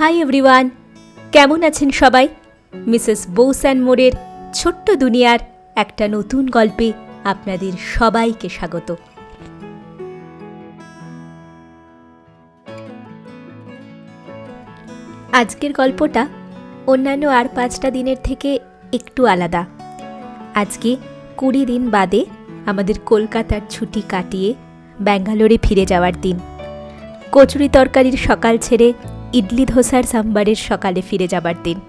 Hi everyone, কেমন আছেন সবাই? মিসেস বৌসান মোড়ের ছোট্ট দুনিয়ার একটা নতুন গল্পে আপনাদের সবাইকে স্বাগত। আজকের গল্পটা অন্যান্য আর পাঁচটা দিনের থেকে একটু আলাদা। আজকে কুড়ি দিন বাদে আমাদের কলকাতার ছুটি কাটিয়ে ব্যাঙ্গালোরে ফিরে যাওয়ার দিন। কচুরি তরকারির সকাল ছেড়ে ইডলি ধোসার সাম্বারের সকালে ফিরে যাবার দিন।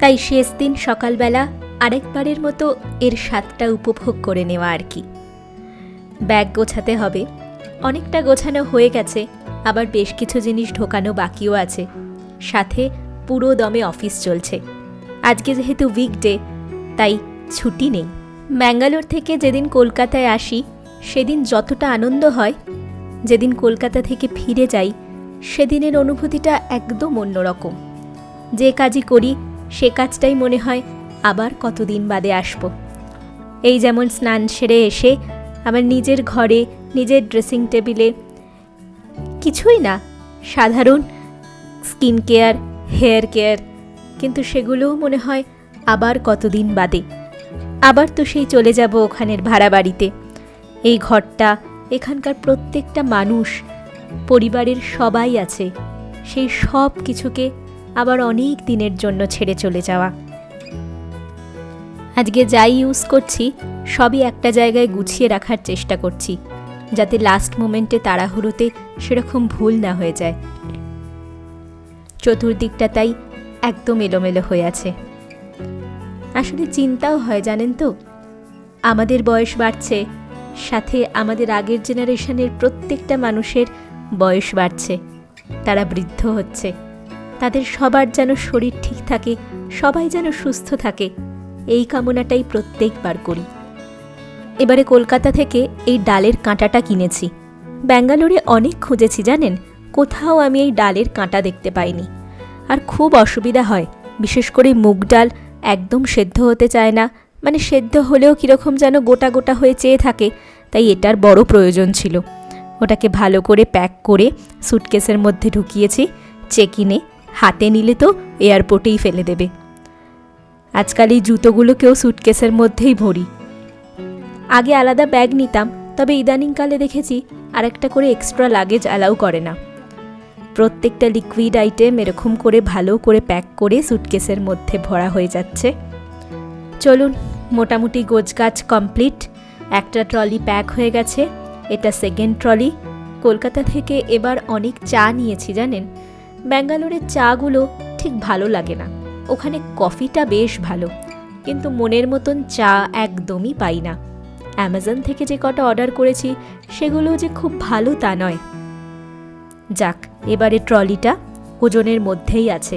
তাই শেষ দিন সকালবেলা আরেকবারের মতো এর স্বাদটা উপভোগ করে নেওয়া আর কি। ব্যাগ গোছাতে হবে। অনেকটা গোছানো হয়ে গেছে, আবার বেশ কিছু জিনিস ঢোকানো বাকিও আছে। সাথে পুরো দমে অফিস চলছে। আজকে যেহেতু উইকডে তাই ছুটি নেই। ম্যাঙ্গালোর থেকে যেদিন কলকাতায় আসি, সেদিন যতটা আনন্দ হয়, যেদিন কলকাতা থেকে ফিরে যাই সেদিনের অনুভূতিটা একদম অন্যরকম। যে কাজই করি, সে কাজটাই মনে হয় আবার কতদিন বাদে আসব। এই যেমন স্নান সেরে এসে আমার নিজের ঘরে, নিজের ড্রেসিং টেবিলে কিছুই না, সাধারণ স্কিন কেয়ার হেয়ার কেয়ার কিন্তু সেগুলোও মনে হয় আবার কতদিন বাদে। আবার তো সেই চলে যাব ওখানের ভাড়া বাড়িতে। এই ঘরটা, এখানকার প্রত্যেকটা মানুষ পরিবারের সবাই আছে। সেই সব কিছুকে আবার অনেক দিনের জন্য ছেড়ে চলে যাওয়া। আজকে যাই ইউজ করছি, সবই একটা জায়গায় গুছিয়ে রাখার চেষ্টা করছি, যাতে লাস্ট মোমেন্টে তাড়াহুড়োতে সেরকম ভুল না হয়ে যায়। চতুর্দিকটা তাই একদম এলোমেলো হয়ে আছে। আসলে চিন্তাও হয়, জানেন তো? আমাদের বয়স বাড়ছে, সাথে আমাদের আগের জেনারেশনের প্রত্যেকটা মানুষের বয়স বাড়ছে, তারা বৃদ্ধ হচ্ছে। তাদের সবার যেন শরীর ঠিক থাকে, সবাই যেন সুস্থ থাকে, এই কামনাটাই প্রত্যেকবার করি। এবারে কলকাতা থেকে এই ডালের কাঁটাটা কিনেছি। ব্যাঙ্গালোরে অনেক খুঁজেছি, জানেন? কোথাও আমি এই ডালের কাঁটা দেখতে পাইনি। আর খুব অসুবিধা হয়, বিশেষ করে মুগ ডাল একদম সেদ্ধ হতে চায় না মানে সেদ্ধ হলেও কীরকম যেন গোটা গোটা হয়ে চেয়ে থাকে, তাই এটার বড় প্রয়োজন ছিল। ওটাকে ভালো করে প্যাক করে সুটকেসের মধ্যে ঢুকিয়েছি। চেক ইনে হাতে নিলে তো এয়ারপোর্টেই ফেলে দেবে। আজকাল এই জুতোগুলোকেও সুটকেসের মধ্যেই ভরি। আগে আলাদা ব্যাগ নিতাম, তবে ইদানিংকালে দেখেছি আর একটা করে এক্সট্রা লাগেজ অ্যালাউ করে না। প্রত্যেকটা লিকুইড আইটেম এরকম করে ভালো করে প্যাক করে সুটকেসের মধ্যে ভরা হয়ে যাচ্ছে। চলুন, মোটামুটি গোছগাছ কমপ্লিট। একটা ট্রলি প্যাক হয়ে গেছে। এটা সেকেন্ড ট্রলি কলকাতা থেকে এবার অনেক চা নিয়েছি, জানেন? ব্যাঙ্গালোরের চাগুলো ঠিক ভালো লাগে না। ওখানে কফিটা বেশ ভালো, কিন্তু মনের মতন চা একদমই পাই না। অ্যামাজন থেকে যে কটা অর্ডার করেছি, সেগুলো যে খুব ভালো তা নয়। যাক, এবারে ট্রলিটা ওজনের মধ্যেই আছে।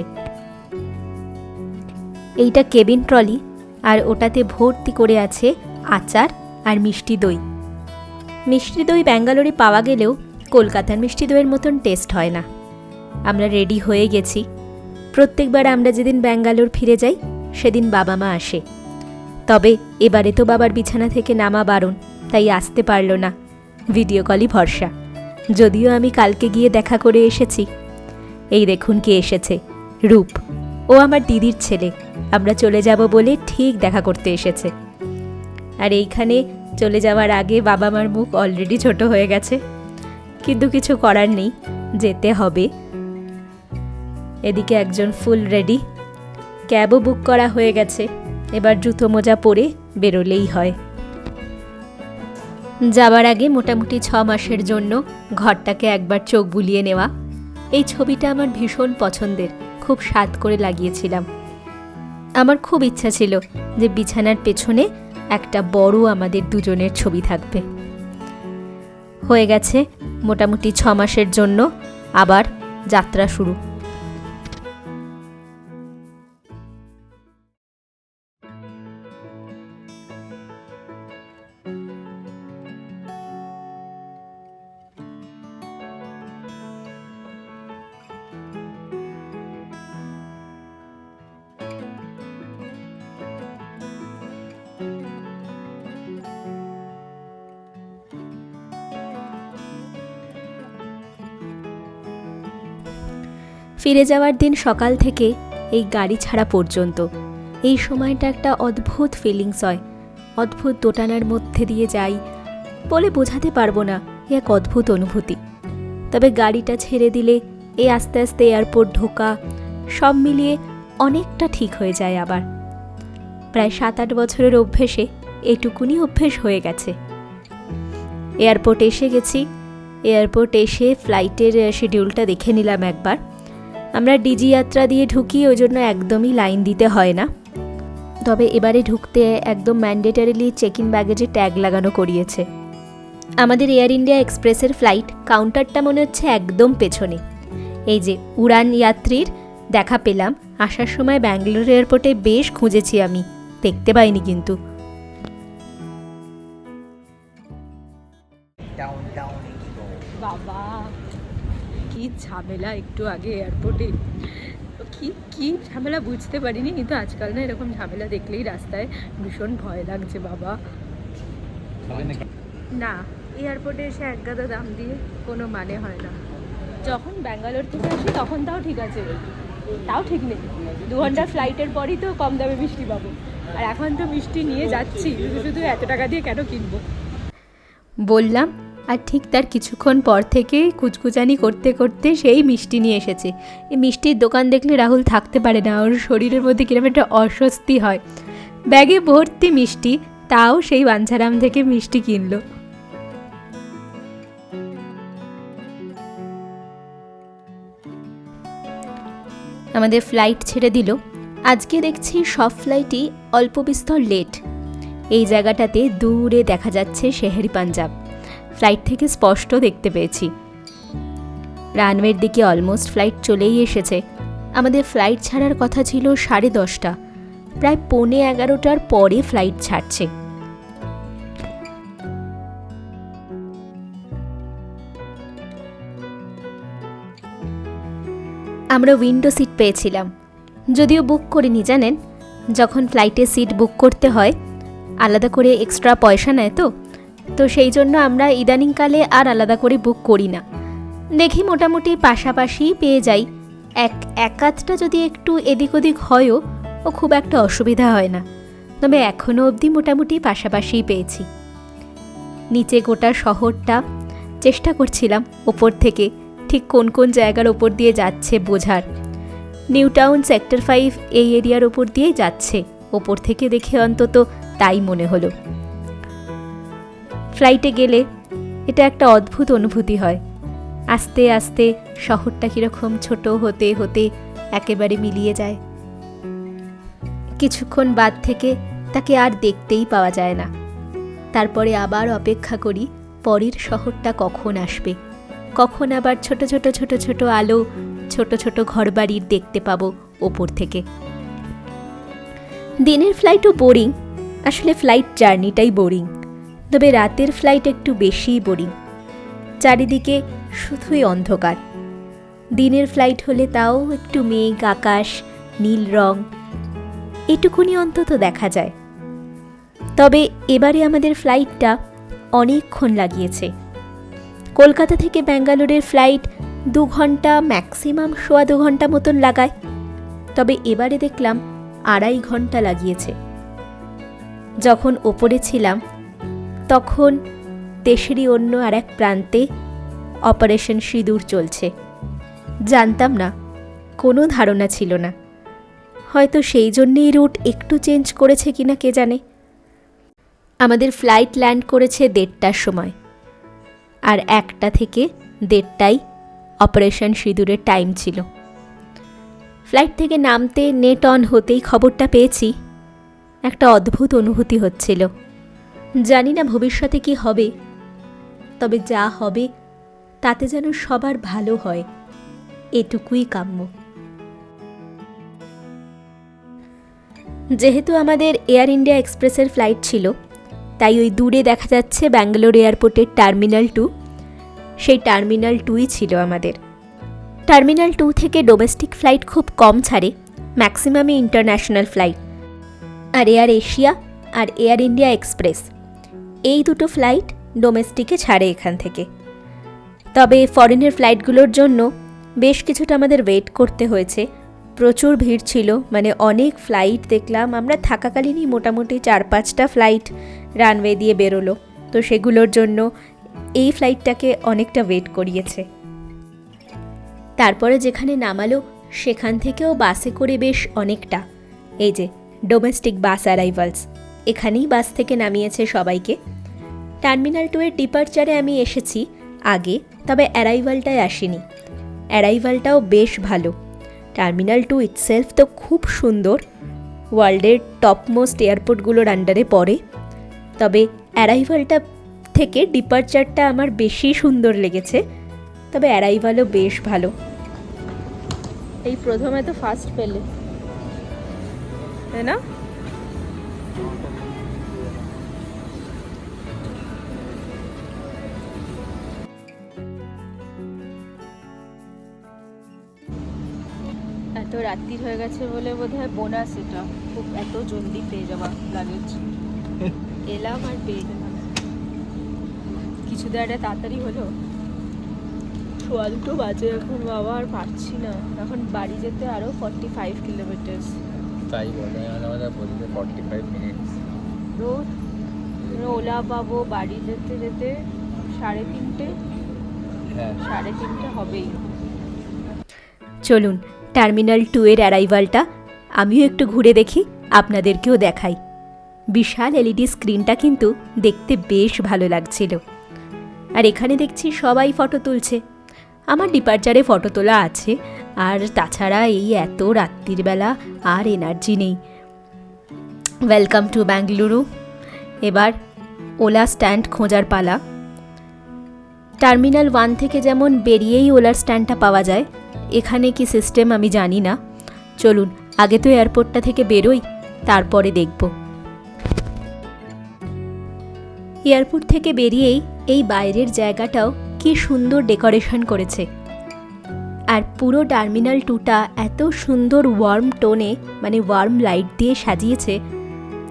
এইটা কেবিন ট্রলি আর ওটাতে ভর্তি করে আছে আচার আর মিষ্টি দই। মিষ্টি দই ব্যাঙ্গালোরে পাওয়া গেলেও কলকাতার মিষ্টি দইয়ের মতন টেস্ট হয় না। আমরা রেডি হয়ে গেছি। প্রত্যেকবার আমরা যেদিন ব্যাঙ্গালোর ফিরে যাই, সেদিন বাবা মা আসে। তবে এবারে তো বাবার বিছানা থেকে নামা বারণ, তাই আসতে পারল না। ভিডিও কলই ভরসা। যদিও আমি কালকে গিয়ে দেখা করে এসেছি। এই দেখুন কে এসেছে। রূপ। ও আমার দিদির ছেলে। আমরা চলে যাব বলে ঠিক দেখা করতে এসেছে। আর এইখানে চলে যাওয়ার আগে বাবা মার মুখ অলরেডি ছোট হয়ে গেছে। কিন্তু কিছু করার নেই, যেতে হবে। এদিকে একজন ফুল রেডি ক্যাবও বুক করা হয়ে গেছে। এবার জুতো মোজা পরে বেরোলেই হয়। যাবার আগে মোটামুটি ছ মাসের জন্য ঘরটাকে একবার চোখ বুলিয়ে নেওয়া। এই ছবিটা আমার ভীষণ পছন্দের। খুব স্বাদ করে লাগিয়েছিলাম। আমার খুব ইচ্ছা ছিল যে বিছানার পেছনে একটা বড় আমাদের দুজনের ছবি থাকবে। হয়ে গেছে মোটামুটি ছ মাসের জন্য আবার যাত্রা শুরু। ফিরে যাওয়ার দিন সকাল থেকে এই গাড়ি ছাড়া পর্যন্ত। এই সময়টা একটা অদ্ভুত ফিলিংস হয়। অদ্ভুত দোটানার মধ্যে দিয়ে যাই বলে বোঝাতে পারব না, এ এক অদ্ভুত অনুভূতি। তবে গাড়িটা ছেড়ে দিলে এই আস্তে আস্তে এয়ারপোর্ট ঢোকা, সব মিলিয়ে অনেকটা ঠিক হয়ে যায় আবার। প্রায় সাত আট বছরের অভ্যেসে এটুকুনি অভ্যেস হয়ে গেছে। এয়ারপোর্ট এসে গেছি। এয়ারপোর্ট এসে ফ্লাইটের শিডিউলটা দেখে নিলাম একবার। আমরা ডিজি যাত্রা দিয়ে ঢুকি, ওই জন্য একদমই লাইন দিতে হয় না। তবে এবারে ঢুকতে একদম ম্যান্ডেটারিলি চেক ইন ব্যাগেজে ট্যাগ লাগানো করিয়েছে। আমাদের এয়ার ইন্ডিয়া এক্সপ্রেসের ফ্লাইট কাউন্টারটা মনে হচ্ছে একদম পেছনে। এই যে উড়ান যাত্রীর দেখা পেলাম, আসার সময় ব্যাঙ্গালোর এয়ারপোর্টে বেশ খুঁজেছি আমি। দেখতে পাইনি কিন্তু। ঝামেলা একটু আগে এয়ারপোর্টে কি কি ঝামেলা বুঝতে পারিনি, কিন্তু আজকাল না এরকম ঝামেলা দেখলেই রাস্তায় ভীষণ ভয় লাগছে, বাবা। না এয়ারপোর্টে এসে এক গাদা দাম দিয়ে কোনো মানে হয় না। যখন ব্যাঙ্গালোর থেকে আসি, তখন তাও ঠিক আছে। তাও ঠিক নেই। দু ঘণ্টার ফ্লাইটের পরই তো কম দামে মিষ্টি পাবো। আর এখন তো মিষ্টি নিয়ে যাচ্ছি, শুধু শুধু এত টাকা দিয়ে কেন কিনবো? বললাম আর ঠিক তার কিছুক্ষণ পর থেকে কুচকুচানি করতে করতে সেই মিষ্টি নিয়ে এসেছে। এই মিষ্টির দোকান দেখলে রাহুল থাকতে পারে না, ওর শরীরের মধ্যে কীরকম একটা অস্বস্তি হয়। ব্যাগে ভর্তি মিষ্টি, তাও সেই বাঞ্ছারাম থেকে মিষ্টি কিনলো। আমাদের ফ্লাইট ছেড়ে দিল। আজকে দেখছি সব ফ্লাইটই অল্প বিস্তর লেট এই জায়গাটাতে দূরে দেখা যাচ্ছে শেহেরি পাঞ্জাব। ফ্লাইট থেকে স্পষ্ট দেখতে পেয়েছি। রানওয়ের দিকে অলমোস্ট ফ্লাইট চলেই এসেছে। আমাদের ফ্লাইট ছাড়ার কথা ছিল সাড়ে দশটা। প্রায় পৌনে এগারোটার পরে ফ্লাইট ছাড়ছে। আমরা উইন্ডো সিট পেয়েছিলাম। যদিও বুক করিনি, জানেন? যখন ফ্লাইটে সিট বুক করতে হয়, আলাদা করে এক্সট্রা পয়সা নেয় তো? তো সেই জন্য আমরা ইদানিংকালে আর আলাদা করে বুক করি না। দেখি মোটামুটি পাশাপাশি পেয়ে যাই। এক একাধটা যদি একটু এদিক ওদিক হয়ও, ও খুব একটা অসুবিধা হয় না। তবে এখনও অবধি মোটামুটি পাশাপাশিই পেয়েছি। নিচে গোটা শহরটা চেষ্টা করছিলাম ওপর থেকে, ঠিক কোন কোন জায়গার ওপর দিয়ে যাচ্ছে বোঝার। নিউ টাউন সেক্টর ফাইভ এই এরিয়ার ওপর দিয়েই যাচ্ছে। ওপর থেকে দেখে অন্তত তাই মনে হলো। ফ্লাইটে গেলে এটা একটা অদ্ভুত অনুভূতি হয়। আস্তে আস্তে শহরটা কীরকম ছোট হতে হতে একেবারে মিলিয়ে যায়। কিছুক্ষণ বাদ থেকে তাকে আর দেখতেই পাওয়া যায় না। তারপরে আবার অপেক্ষা করি পরের শহরটা কখন আসবে। কখন আবার ছোট ছোট ছোট ছোট আলো, ছোট ছোট ঘরবাড়ির দেখতে পাবো ওপর থেকে। দিনের ফ্লাইটও বোরিং, আসলে ফ্লাইট জার্নিটাই বোরিং। তবে রাতের ফ্লাইট একটু বেশিই বোরিং চারিদিকে শুধুই অন্ধকার। দিনের ফ্লাইট হলে তাও একটু মেঘ, আকাশ, নীল রং, এটুকুনি অন্তত দেখা যায়। তবে এবারে আমাদের ফ্লাইটটা অনেকক্ষণ লাগিয়েছে। কলকাতা থেকে ব্যাঙ্গালোরের ফ্লাইট দু ঘণ্টা ম্যাক্সিমাম সোয়া দু ঘণ্টা মতন লাগায়। তবে এবারে দেখলাম আড়াই ঘণ্টা লাগিয়েছে। যখন ওপরে ছিলাম তখন দেশেরই অন্য আর এক প্রান্তে অপারেশন সিঁদুর চলছে। জানতাম না, কোনো ধারণা ছিল না। হয়তো সেই জন্যেই রুট একটু চেঞ্জ করেছে কিনা কে জানে। আমাদের ফ্লাইট ল্যান্ড করেছে দেড়টার সময়। আর একটা থেকে দেড়টাই অপারেশন সিঁদুরের টাইম ছিল। ফ্লাইট থেকে নামতে নেট অন হতেই খবরটা পেয়েছি। একটা অদ্ভুত অনুভূতি হচ্ছিল। জানি না ভবিষ্যতে কি হবে। তবে যা হবে, তাতে যেন সবার ভালো হয়। এটুকুই কাম্য। যেহেতু আমাদের এয়ার ইন্ডিয়া এক্সপ্রেসের ফ্লাইট ছিল, তাই ওই দূরে দেখা যাচ্ছে ব্যাঙ্গালোর এয়ারপোর্টের টার্মিনাল টু। সেই টার্মিনাল টুই ছিল আমাদের। টার্মিনাল টু থেকে ডোমেস্টিক ফ্লাইট খুব কম ছাড়ে, ম্যাক্সিমামই ইন্টারন্যাশনাল ফ্লাইট। আর এয়ার এশিয়া আর এয়ার ইন্ডিয়া এক্সপ্রেস। এই দুটো ফ্লাইট ডোমেস্টিকে ছাড়ে এখান থেকে। তবে ফরেনের ফ্লাইটগুলোর জন্য বেশ কিছুটা আমাদের ওয়েট করতে হয়েছে। প্রচুর ভিড় ছিল মানে অনেক ফ্লাইট দেখলাম। আমরা থাকাকালীনই মোটামুটি চার পাঁচটা ফ্লাইট রানওয়ে দিয়ে বেরোলো। তো সেগুলোর জন্য এই ফ্লাইটটাকে অনেকটা ওয়েট করিয়েছে। তারপরে যেখানে নামালো, সেখান থেকেও বাসে করে বেশ অনেকটা। এই যে ডোমেস্টিক বাস অ্যারাইভালস এখানেই বাস থেকে নামিয়েছে সবাইকে। টার্মিনাল টু এর ডিপার্চারে আমি এসেছি, আগে, তবে অ্যারাইভালটায় আসিনি। অ্যারাইভালটাও বেশ ভালো। টার্মিনাল টু ইটসেলফ তো খুব সুন্দর, ওয়ার্ল্ডের টপমোস্ট এয়ারপোর্টগুলোর আন্ডারে পড়ে। তবে অ্যারাইভালটা থেকে ডিপার্চারটা আমার বেশি সুন্দর লেগেছে, তবে অ্যারাইভালও বেশ ভালো। এই প্রথমে তো ফার্স্ট পেলে। তাই না? এত রাত্রির হয়ে গেছে বলে বোধ হয় বোনাস এটা। খুব এত জলদি পেয়ে যাওয়া লাগেজ এলাম আর পেয়ে গেলাম কিছু তো একটা তাড়াতাড়ি হলো। সোয়া দুটো বাজে এখন বাবা আর পারছি না। এখন বাড়ি যেতে আরও ফর্টি ফাইভ কিলোমিটার্স তাই বলে আমাদের বলতে forty five minutes road Ola পাবো বাড়ি যেতে যেতে সাড়ে তিনটে। হ্যাঁ। সাড়ে তিনটে হবেই। চলুন টার্মিনাল টু এর অ্যারাইভালটা, আমিও একটু ঘুরে দেখি, আপনাদেরকেও দেখাই। বিশাল এলইডি স্ক্রিনটা কিন্তু দেখতে বেশ ভালো লাগছিল। আর এখানে দেখছি সবাই ফটো তুলছে। আমার ডিপার্চারে ফটো তোলা আছে, আর তাছাড়া এই এত রাত্রির বেলা আর এনার্জি নেই। ওয়েলকাম টু ব্যাঙ্গালুরু এবার ওলা স্ট্যান্ড খোঁজার পালা। টার্মিনাল ওয়ান থেকে যেমন বেরিয়েই ওলার স্ট্যান্ডটা পাওয়া যায় এখানে কি সিস্টেম আমি জানি না। চলুন, আগে তো এয়ারপোর্টটা থেকে বেরোই, তারপরে দেখব। এয়ারপোর্ট থেকে বেরিয়েই এই বাইরের জায়গাটাও কি সুন্দর ডেকোরেশন করেছে। আর পুরো টার্মিনাল টুটা এত সুন্দর ওয়ার্ম টোনে মানে ওয়ার্ম লাইট দিয়ে সাজিয়েছে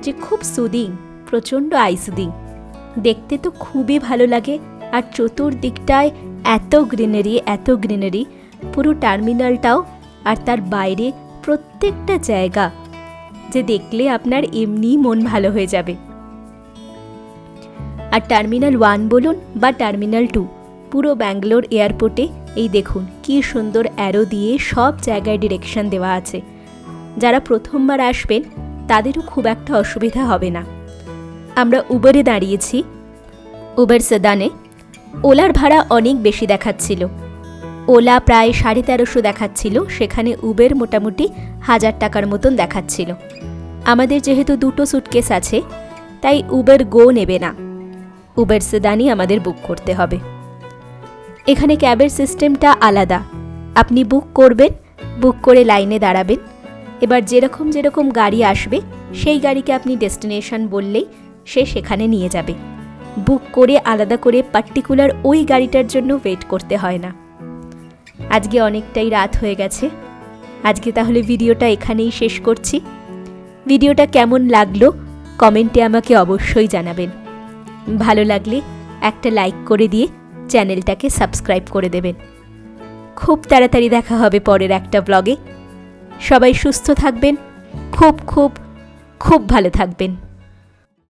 যে খুব সুদিং প্রচণ্ড আইসুদিং দেখতে তো খুবই ভালো লাগে, আর চতুর্দিকটায় এত গ্রিনারি এত গ্রিনারি পুরো টার্মিনালটাও আর তার বাইরে প্রত্যেকটা জায়গা। যে দেখলে আপনার এমনিই মন ভালো হয়ে যাবে। আর টার্মিনাল ওয়ান বলুন বা টার্মিনাল টু, পুরো ব্যাঙ্গালোর এয়ারপোর্টে এই দেখুন কি সুন্দর অ্যারো দিয়ে সব জায়গায় ডিরেকশন দেওয়া আছে। যারা প্রথমবার আসবেন, তাদেরও খুব একটা অসুবিধা হবে না। আমরা উবেরে দাঁড়িয়েছি। উবের সেদানে ওলার ভাড়া অনেক বেশি দেখাচ্ছিল। ওলা প্রায় সাড়ে তেরোশো দেখাচ্ছিল, সেখানে উবের মোটামুটি হাজার টাকার মতন দেখাচ্ছিল। আমাদের যেহেতু দুটো সুটকেস আছে, তাই উবের গো নেবে না। উবের সেদানই আমাদের বুক করতে হবে। এখানে ক্যাবের সিস্টেমটা আলাদা। আপনি বুক করবেন বুক করে লাইনে দাঁড়াবেন। এবার যেরকম যেরকম গাড়ি আসবে, সেই গাড়িকে আপনি ডেস্টিনেশন বললেই সে সেখানে নিয়ে যাবে। বুক করে আলাদা করে পার্টিকুলার ওই গাড়িটার জন্য ওয়েট করতে হয় না। আজকে অনেকটাই রাত হয়ে গেছে। আজকে তাহলে ভিডিওটা এখানেই শেষ করছি। ভিডিওটা কেমন লাগল কমেন্টে আমাকে অবশ্যই জানাবেন। ভালো লাগলে একটা লাইক করে দিয়ে চ্যানেলটাকে সাবস্ক্রাইব করে দেবেন। খুব তাড়াতাড়ি দেখা হবে পরের একটা ব্লগে। সবাই সুস্থ থাকবেন, খুব খুব খুব ভালো থাকবেন।